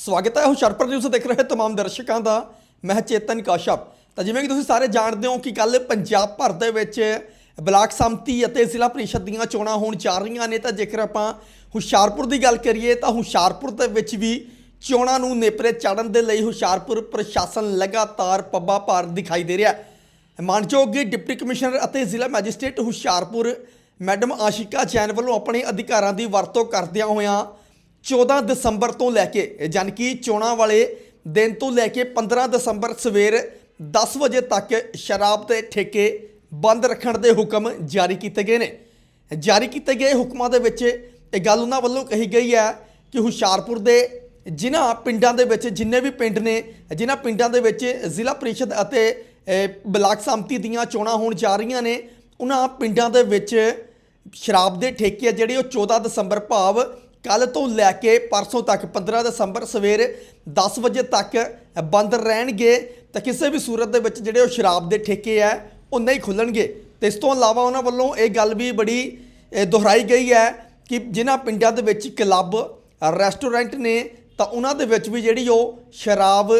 ਸਵਾਗਤ ਹੈ। ਹੁਸ਼ਿਆਰਪੁਰ ਨਿਊਜ਼ ਦੇਖ ਰਹੇ ਤਮਾਮ ਦਰਸ਼ਕਾਂ ਦਾ। ਮੈਂ ਚੇਤਨ ਕਾਸ਼ਪ। ਤਾਂ ਜਿਵੇਂ ਕਿ ਤੁਸੀਂ ਸਾਰੇ ਜਾਣਦੇ ਹੋ ਕਿ ਕੱਲ ਪੰਜਾਬ ਭਰ ਦੇ ਵਿੱਚ ਬਲਾਕ ਸੰਮਤੀ ਅਤੇ ਜ਼ਿਲ੍ਹਾ ਪ੍ਰੀਸ਼ਦ ਦੀਆਂ ਚੋਣਾਂ ਹੋਣ ਜਾ ਰਹੀਆਂ ਨੇ। ਤਾਂ ਜੇਕਰ ਆਪਾਂ ਹੁਸ਼ਿਆਰਪੁਰ ਦੀ ਗੱਲ ਕਰੀਏ ਤਾਂ ਹੁਸ਼ਿਆਰਪੁਰ ਦੇ ਵਿੱਚ ਵੀ ਚੋਣਾਂ ਨੂੰ ਨੇਪਰੇ ਚਾੜਨ ਦੇ ਲਈ ਹੁਸ਼ਿਆਰਪੁਰ ਪ੍ਰਸ਼ਾਸਨ ਲਗਾਤਾਰ ਪੱਬਾ ਭਾਰ ਦਿਖਾਈ ਦੇ ਰਿਹਾ ਹੈ। ਮਾਨਯੋਗ ਡਿਪਟੀ ਕਮਿਸ਼ਨਰ ਅਤੇ ਜ਼ਿਲ੍ਹਾ ਮੈਜਿਸਟ੍ਰੇਟ ਹੁਸ਼ਿਆਰਪੁਰ ਮੈਡਮ ਆਸ਼ਿਕਾ ਜੈਨ ਵੱਲੋਂ ਆਪਣੇ ਅਧਿਕਾਰਾਂ ਦੀ ਵਰਤੋਂ ਕਰਦਿਆਂ ਹੋਇਆਂ 14 ਦਸੰਬਰ ਤੋਂ ਲੈ ਕੇ, ਜਾਣੀ ਕਿ ਚੋਣਾਂ ਵਾਲੇ ਦਿਨ ਤੋਂ ਲੈ ਕੇ 15 ਦਸੰਬਰ ਸਵੇਰ 10 ਵਜੇ ਤੱਕ ਸ਼ਰਾਬ ਦੇ ਠੇਕੇ ਬੰਦ ਰੱਖਣ ਦੇ ਹੁਕਮ ਜਾਰੀ ਕੀਤੇ ਗਏ ਨੇ। ਜਾਰੀ ਕੀਤੇ ਗਏ ਹੁਕਮਾਂ ਦੇ ਵਿੱਚ ਇਹ ਗੱਲ ਉਹਨਾਂ ਵੱਲੋਂ ਕਹੀ ਗਈ ਹੈ ਕਿ ਹੁਸ਼ਿਆਰਪੁਰ ਦੇ ਜਿਨ੍ਹਾਂ ਪਿੰਡਾਂ ਦੇ ਵਿੱਚ, ਜਿੰਨੇ ਵੀ ਪਿੰਡ ਨੇ, ਜਿਨ੍ਹਾਂ ਪਿੰਡਾਂ ਦੇ ਵਿੱਚ ਜ਼ਿਲ੍ਹਾ ਪ੍ਰੀਸ਼ਦ ਅਤੇ ਬਲਾਕ ਸੰਮਤੀ ਦੀਆਂ ਚੋਣਾਂ ਹੋਣ ਜਾ ਰਹੀਆਂ ਨੇ, ਉਹਨਾਂ ਪਿੰਡਾਂ ਦੇ ਵਿੱਚ ਸ਼ਰਾਬ ਦੇ ਠੇਕੇ ਆ ਜਿਹੜੇ, ਉਹ 14 ਦਸੰਬਰ ਭਾਵ ਕੱਲ ਤੋਂ ਲੈ ਕੇ ਪਰਸੋਂ ਤੱਕ 15 ਦਸੰਬਰ ਸਵੇਰ 10 ਵਜੇ ਤੱਕ ਬੰਦ ਰਹਿਣਗੇ। ਤਾਂ ਕਿਸੇ ਵੀ ਸੂਰਤ ਦੇ ਵਿੱਚ ਜਿਹੜੇ ਉਹ ਸ਼ਰਾਬ ਦੇ ਠੇਕੇ ਆ, ਉਹ ਨਹੀਂ ਖੁੱਲਣਗੇ। ਤੇ ਇਸ ਤੋਂ ਇਲਾਵਾ ਉਹਨਾਂ ਵੱਲੋਂ ਇਹ ਗੱਲ ਵੀ ਬੜੀ ਦੁਹਰਾਈ ਗਈ ਹੈ ਕਿ ਜਿਨ੍ਹਾਂ ਪਿੰਡਾਂ ਦੇ ਵਿੱਚ ਕਲੱਬ, ਰੈਸਟੋਰੈਂਟ ਨੇ, ਤਾਂ ਉਹਨਾਂ ਦੇ ਵਿੱਚ ਵੀ ਜਿਹੜੀ ਉਹ ਸ਼ਰਾਬ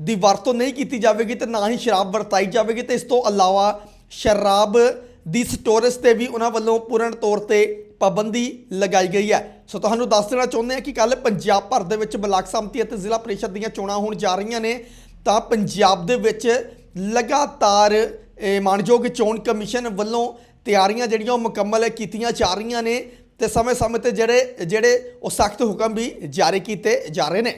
ਦੀ ਵਰਤੋਂ ਨਹੀਂ ਕੀਤੀ ਜਾਵੇਗੀ ਤੇ ਨਾ ਹੀ ਸ਼ਰਾਬ ਵਰਤਾਈ ਜਾਵੇਗੀ। ਤੇ ਇਸ ਤੋਂ ਇਲਾਵਾ ਸ਼ਰਾਬ ਦੀ ਸਟੋਰੇਜ ਤੇ ਵੀ ਉਹਨਾਂ ਵੱਲੋਂ ਪੂਰਨ ਤੌਰ ਤੇ ਪਾਬੰਦੀ ਲਗਾਈ ਗਈ ਹੈ। ਸੋ ਤੁਹਾਨੂੰ ਦੱਸ ਦੇਣਾ ਚਾਹੁੰਦੇ ਹਾਂ ਕਿ ਕੱਲ ਪੰਜਾਬ ਭਰ ਦੇ ਵਿੱਚ ਬਲਾਕ ਸੰਮਤੀ ਅਤੇ ਜ਼ਿਲ੍ਹਾ ਪਰਿਸ਼ਦ ਦੀਆਂ ਚੋਣਾਂ ਹੋਣ ਜਾ ਰਹੀਆਂ ਨੇ, ਤਾਂ ਪੰਜਾਬ ਦੇ ਵਿੱਚ ਲਗਾਤਾਰ, ਇਹ ਮਾਨਯੋਗ ਚੋਣ ਕਮਿਸ਼ਨ ਵੱਲੋਂ ਤਿਆਰੀਆਂ ਜਿਹੜੀਆਂ ਉਹ ਮੁਕੰਮਲ ਕੀਤੀਆਂ ਜਾ ਰਹੀਆਂ ਨੇ ਤੇ ਸਮੇਂ ਸਮੇਂ ਤੇ ਜਿਹੜੇ ਜਿਹੜੇ ਉਹ ਸਖਤ ਹੁਕਮ ਵੀ ਜਾਰੀ ਕੀਤੇ ਜਾ ਰਹੇ ਨੇ।